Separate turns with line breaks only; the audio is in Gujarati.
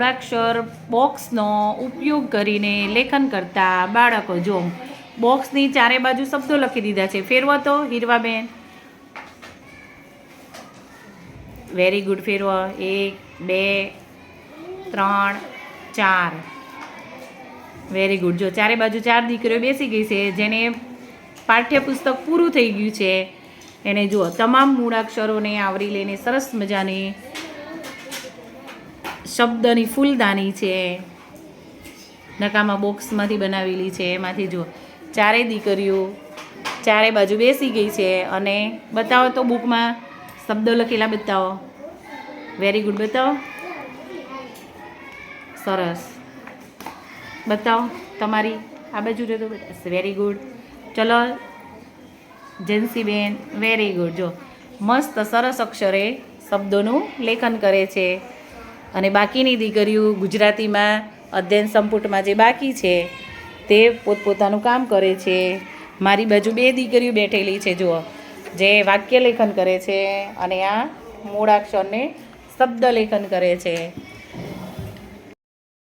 મૂળાક્ષર બોક્સનો ઉપયોગ કરીને લેખન કરતા બાળકો. જો બોક્સની ચારે બાજુ શબ્દો લખી દીધા છે. ફેરવો તો, હીરવાબેન. વેરી ગુડ ફેરવો. એક, બે, ત્રણ, ચાર. વેરી ગુડ જો ચારે બાજુ ચાર દીકરીઓ બેસી ગઈ છે, જેને પાઠ્યપુસ્તક પૂરું થઈ ગયું છે, એને જુઓ. તમામ મૂળાક્ષરોને આવરી લઈને સરસ મજાની શબ્દની ફૂલદાની છે. નકામા બોક્સમાંથી બનાવેલી છે. એમાંથી જો ચારે દીકરીઓ ચારે બાજુ બેસી ગઈ છે અને બતાવો તો બુકમાં શબ્દો લખેલા બતાવો. વેરી ગુડ બતાવો. સરસ. બતાવો, તમારી આ બાજુ રહેતો વેરી ગુડ ચલો જેન્સીબેન વેરી ગુડ જો, મસ્ત સરસ અક્ષરે શબ્દોનું લેખન કરે છે. અને બાકીની દીકરીઓ ગુજરાતીમાં અધ્યયન સંપુટમાં જે બાકી છે, તે પોતપોતાનું કામ કરે છે. મારી બાજુ બે દીકરીઓ બેઠેલી છે, જુઓ. જે વાક્ય લેખન કરે છે અને આ મૂળાક્ષરને શબ્દ લેખન કરે છે.